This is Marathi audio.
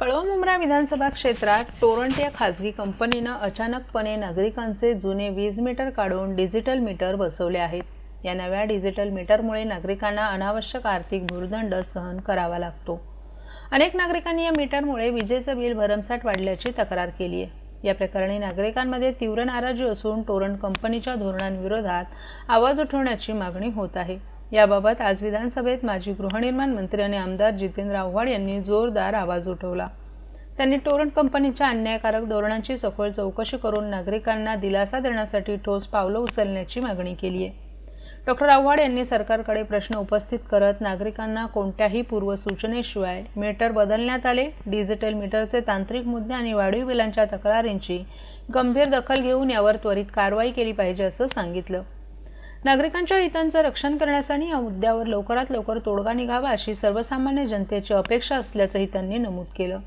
कळवमुंब्रा विधानसभा क्षेत्रात टोरंट या खाजगी कंपनीनं अचानकपणे नागरिकांचे जुने वीज मीटर काढून डिजिटल मीटर बसवले आहेत. या नव्या डिजिटल मीटरमुळे नागरिकांना अनावश्यक आर्थिक भूर्दंड सहन करावा लागतो. अनेक नागरिकांनी या मीटरमुळे विजेचं बिल भरमसाठ वाढल्याची तक्रार केली आहे. या प्रकरणी नागरिकांमध्ये तीव्र नाराजी असून टोरंट कंपनीच्या धोरणांविरोधात आवाज उठवण्याची मागणी होत आहे. याबाबत आज विधानसभेत माजी गृहनिर्माण मंत्री आणि आमदार जितेंद्र आव्हाड यांनी जोरदार आवाज उठवला. त्यांनी टोरंट कंपनीच्या अन्यायकारक धोरणांची सखोल चौकशी करून नागरिकांना दिलासा देण्यासाठी ठोस पावलं उचलण्याची मागणी केली आहे. डॉक्टर आव्हाड यांनी सरकारकडे प्रश्न उपस्थित करत नागरिकांना कोणत्याही पूर्वसूचनेशिवाय मीटर बदलण्यात आले. डिजिटल मीटरचे तांत्रिक मुद्दे आणि वाढीव बिलांच्या तक्रारींची गंभीर दखल घेऊन यावर त्वरित कारवाई केली पाहिजे असं सांगितलं. नागरिकांच्या हितांचं रक्षण करण्यासाठी या मुद्द्यावर लवकरात लवकर तोडगा निघावा अशी सर्वसामान्य जनतेची अपेक्षा असल्याचंही त्यांनी नमूद केलं.